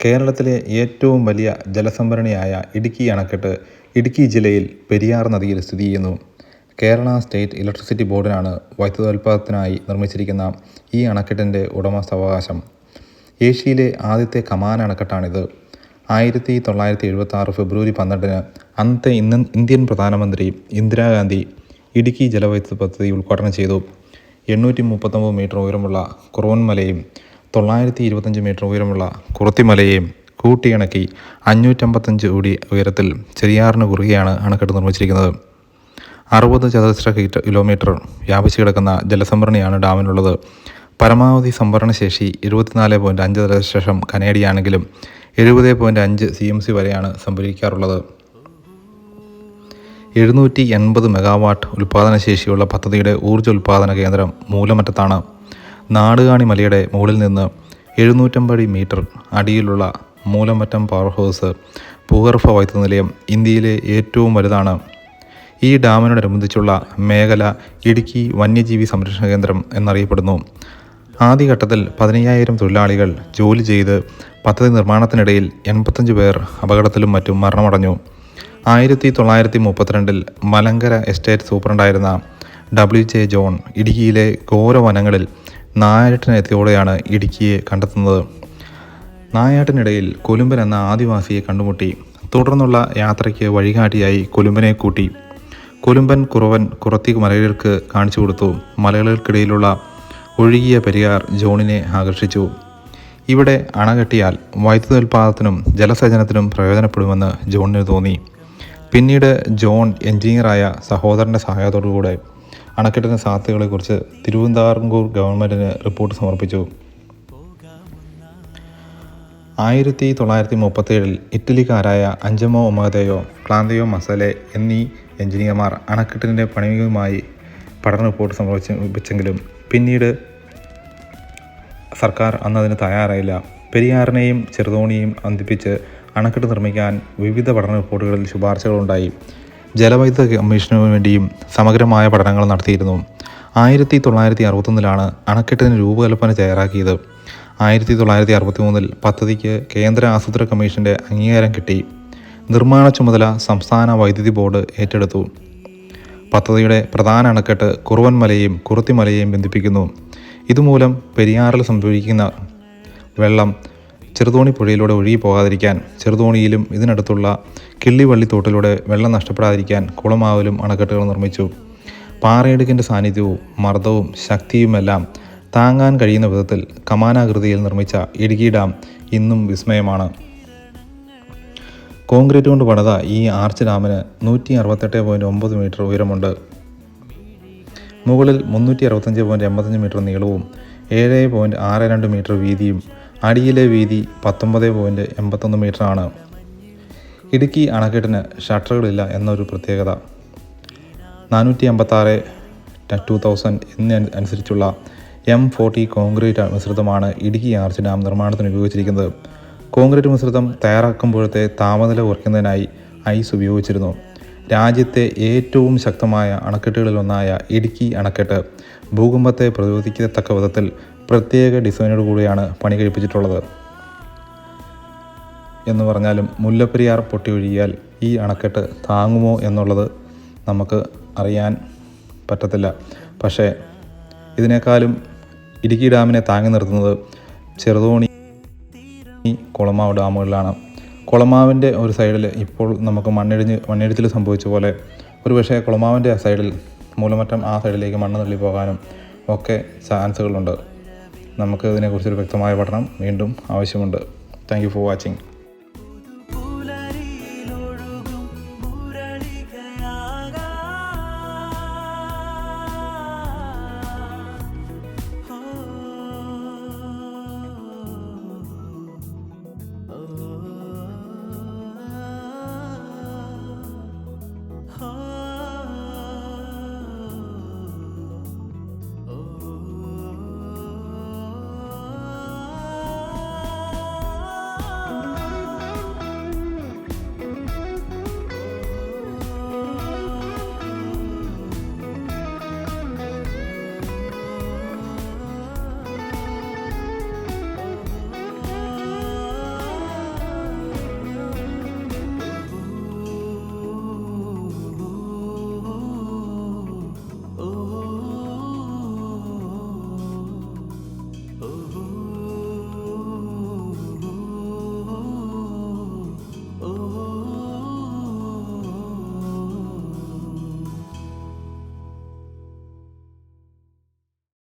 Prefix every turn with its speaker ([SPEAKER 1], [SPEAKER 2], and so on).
[SPEAKER 1] കേരളത്തിലെ ഏറ്റവും വലിയ ജലസംഭരണിയായ ഇടുക്കി അണക്കെട്ട് ഇടുക്കി ജില്ലയിൽ പെരിയാർ നദിയിൽ സ്ഥിതി ചെയ്യുന്നു. കേരള സ്റ്റേറ്റ് ഇലക്ട്രിസിറ്റി ബോർഡിനാണ് വൈദ്യുതോൽപാദനത്തിനായി നിർമ്മിച്ചിരിക്കുന്ന ഈ അണക്കെട്ടിന്റെ ഉടമസ്ഥാവകാശം. ഏഷ്യയിലെ ആദ്യത്തെ കമാന അണക്കെട്ടാണിത്. ആയിരത്തി തൊള്ളായിരത്തി എഴുപത്തി ആറ് ഫെബ്രുവരി പന്ത്രണ്ടിന് അന്നത്തെ ഇന്ന് ഇന്ത്യൻ പ്രധാനമന്ത്രി ഇന്ദിരാഗാന്ധി ഇടുക്കി ജലവൈദ്യുത പദ്ധതി ഉദ്ഘാടനം ചെയ്തു. എണ്ണൂറ്റി മുപ്പത്തൊമ്പത് മീറ്റർ ഉയരമുള്ള കുറവൻമലയും തൊള്ളായിരത്തി ഇരുപത്തഞ്ച് മീറ്റർ ഉയരമുള്ള കുറത്തിമലയെയും കൂട്ടിയിണക്കി അഞ്ഞൂറ്റമ്പത്തഞ്ച് അടി ഉയരത്തിൽ ചെറിയാറിന് കുറുകെയാണ് അണക്കെട്ട് നിർമ്മിച്ചിരിക്കുന്നത്. അറുപത് ചതുരശ്ര കിലോ- കിലോമീറ്റർ വ്യാപിച്ചു കിടക്കുന്ന ജലസംഭരണിയാണ് ഡാമിനുള്ളത്. പരമാവധി സംഭരണശേഷി ഇരുപത്തിനാല് പോയിന്റ് അഞ്ച് ദശലക്ഷം കനേഡിയാണെങ്കിലും എഴുപത് പോയിന്റ് അഞ്ച് സി എം സി വരെയാണ് സംഭരിക്കാറുള്ളത്. എഴുന്നൂറ്റി എൺപത് മെഗാവാട്ട് ഉൽപ്പാദനശേഷിയുള്ള പദ്ധതിയുടെ ഊർജ ഉൽപ്പാദന കേന്ദ്രം മൂലമറ്റത്താണ്. നാടുകാണി മലയുടെ മുകളിൽ നിന്ന് എഴുന്നൂറ്റമ്പത് മീറ്റർ അടിയിലുള്ള മൂലമറ്റം പവർ ഹൗസ് ഭൂഗർഭ വൈദ്യുത നിലയം ഇന്ത്യയിലെ ഏറ്റവും വലുതാണ്. ഈ ഡാമിനോടനുബന്ധിച്ചുള്ള മേഖല ഇടുക്കി വന്യജീവി സംരക്ഷണ കേന്ദ്രം എന്നറിയപ്പെടുന്നു. ആദ്യഘട്ടത്തിൽ പതിനയ്യായിരം തൊഴിലാളികൾ ജോലി ചെയ്ത് പദ്ധതി നിർമ്മാണത്തിനിടയിൽ എൺപത്തഞ്ച് പേർ അപകടത്തിലും മറ്റും മരണമടഞ്ഞു. ആയിരത്തി തൊള്ളായിരത്തി മുപ്പത്തിരണ്ടിൽ മലങ്കര എസ്റ്റേറ്റ് സൂപ്രണ്ടായിരുന്ന ഡബ്ല്യു ജെ ജോൺ ഇടുക്കിയിലെ ഘോരവനങ്ങളിൽ നായാട്ടിനെത്തിയോടെയാണ് ഇടുക്കിയെ കണ്ടെത്തുന്നത്. നായാട്ടിനിടയിൽ കൊലുമ്പൻ എന്ന ആദിവാസിയെ കണ്ടുമുട്ടി. തുടർന്നുള്ള യാത്രയ്ക്ക് വഴികാട്ടിയായി കൊലുമ്പനെ കൂട്ടി. കൊലുമ്പൻ കുറവൻ കുറത്തി മലയാളികൾക്ക് കാണിച്ചു കൊടുത്തു. മലയാളികൾക്കിടയിലുള്ള ഒഴുകിയ പെരിയാർ ജോണിനെ ആകർഷിച്ചു. ഇവിടെ അണ കെട്ടിയാൽ വൈദ്യുതോൽപാദനത്തിനും ജലസേചനത്തിനും പ്രയോജനപ്പെടുമെന്ന് ജോണിന് തോന്നി. പിന്നീട് ജോൺ എഞ്ചിനീയറായ സഹോദരന്റെ സഹായത്തോടുകൂടെ അണക്കെട്ടിന്റെ സാധ്യതകളെക്കുറിച്ച് തിരുവിതാംകൂർ ഗവൺമെന്റിന് റിപ്പോർട്ട് സമർപ്പിച്ചു. ആയിരത്തി തൊള്ളായിരത്തി മുപ്പത്തേഴിൽ ഇറ്റലിക്കാരായ അഞ്ചമോ ഒമതയോ ക്ലാന്തയോ മസലെ എന്നീ എഞ്ചിനീയർമാർ അണക്കെട്ടിന്റെ പണിയുമായി പഠന റിപ്പോർട്ട് സമർപ്പിച്ചെങ്കിലും പിന്നീട് സർക്കാർ അന്ന് അതിന് തയ്യാറായില്ല. പെരിയാറിനെയും ചെറുതോണിയെയും ബന്ധിപ്പിച്ച് അണക്കെട്ട് നിർമ്മിക്കാൻ വിവിധ പഠന റിപ്പോർട്ടുകളിൽ ശുപാർശകളുണ്ടായി. ജലവൈദ്യുത കമ്മീഷനു വേണ്ടിയും സമഗ്രമായ പഠനങ്ങൾ നടത്തിയിരുന്നു. ആയിരത്തി തൊള്ളായിരത്തി അറുപത്തൊന്നിലാണ് അണക്കെട്ടിന് രൂപകൽപ്പന തയ്യാറാക്കിയത്. ആയിരത്തി തൊള്ളായിരത്തി അറുപത്തി മൂന്നിൽ പദ്ധതിക്ക് കേന്ദ്ര ആസൂത്രണ കമ്മീഷന്റെ അംഗീകാരം കിട്ടി. നിർമ്മാണ ചുമതല സംസ്ഥാന വൈദ്യുതി ബോർഡ് ഏറ്റെടുത്തു. പദ്ധതിയുടെ പ്രധാന അണക്കെട്ട് കുറുവൻമലയെയും കുറുത്തിമലയെയും ബന്ധിപ്പിക്കുന്നു. ഇതുമൂലം പെരിയാറിൽ സംഭവിക്കുന്ന വെള്ളം ചെറുതോണി പുഴയിലൂടെ ഒഴുകി പോകാതിരിക്കാൻ ചെറുതോണിയിലും ഇതിനടുത്തുള്ള കിള്ളിവള്ളി തോട്ടിലൂടെ വെള്ളം നഷ്ടപ്പെടാതിരിക്കാൻ കുളമാവലും അണക്കെട്ടുകൾ നിർമ്മിച്ചു. പാറയിടുക്കിന്റെ സാന്നിധ്യവും മർദ്ദവും ശക്തിയുമെല്ലാം താങ്ങാൻ കഴിയുന്ന വിധത്തിൽ കമാനാകൃതിയിൽ നിർമ്മിച്ച ഇടുക്കി ഡാം ഇന്നും വിസ്മയമാണ്. കോൺക്രീറ്റ് കൊണ്ട് പണിത ഈ ആർച്ച് ഡാമിന് നൂറ്റി അറുപത്തെട്ട് പോയിന്റ് ഒമ്പത് മീറ്റർ ഉയരമുണ്ട്. മുകളിൽ മുന്നൂറ്റി അറുപത്തഞ്ച് പോയിന്റ് എൺപത്തഞ്ച് മീറ്റർ നീളവും ഏഴ് പോയിന്റ് ആറ് രണ്ട് മീറ്റർ വീതിയും അടിയിലെ വീതി പത്തൊമ്പത് പോയിന്റ് എൺപത്തൊന്ന് മീറ്ററാണ് ഇടുക്കി അണക്കെട്ടിന് ഷട്ടറുകളില്ല എന്നൊരു പ്രത്യേകത. നാനൂറ്റി അമ്പത്താറ് ടു തൗസൻഡ് എന്ന അനുസരിച്ചുള്ള എം ഫോർട്ടി കോൺക്രീറ്റ് മിശ്രിതമാണ് ഇടുക്കി ആർച്ച് ഡാം നിർമ്മാണത്തിന് ഉപയോഗിച്ചിരിക്കുന്നത്. കോൺക്രീറ്റ് മിശ്രിതം തയ്യാറാക്കുമ്പോഴത്തെ താപനില കുറയ്ക്കുന്നതിനായി ഐസ് ഉപയോഗിച്ചിരുന്നു. രാജ്യത്തെ ഏറ്റവും ശക്തമായ അണക്കെട്ടുകളിലൊന്നായ ഇടുക്കി അണക്കെട്ട് ഭൂകമ്പത്തെ പ്രതിരോധിക്കത്തക്ക വിധത്തിൽ പ്രത്യേക ഡിസൈനോട് കൂടിയാണ് പണി കഴിപ്പിച്ചിട്ടുള്ളത്. എന്ന് പറഞ്ഞാലും മുല്ലപ്പെരിയാർ പൊട്ടി ഒഴുകിയാൽ ഈ അണക്കെട്ട് താങ്ങുമോ എന്നുള്ളത് നമുക്ക് അറിയാൻ പറ്റത്തില്ല. പക്ഷേ ഇതിനേക്കാളും ഇടുക്കി ഡാമിനെ താങ്ങി നിർത്തുന്നത് ചെറുതോണി കുളമാവ് ഡാമുകളിലാണ്. കുളമാവിന്റെ ഒരു സൈഡിൽ ഇപ്പോൾ നമുക്ക് മണ്ണിടിഞ്ഞ് മണ്ണിടിച്ചിൽ സംഭവിച്ച പോലെ ഒരു പക്ഷേ കുളമാവിന്റെ സൈഡിൽ മൂലമറ്റം ആ സൈഡിലേക്ക് മണ്ണ് തള്ളി പോകാനും ഒക്കെ ചാൻസുകളുണ്ട്. നമുക്ക് ഇതിനെക്കുറിച്ചൊരു വ്യക്തമായ പഠനം വീണ്ടും ആവശ്യമുണ്ട്. Thank you for watching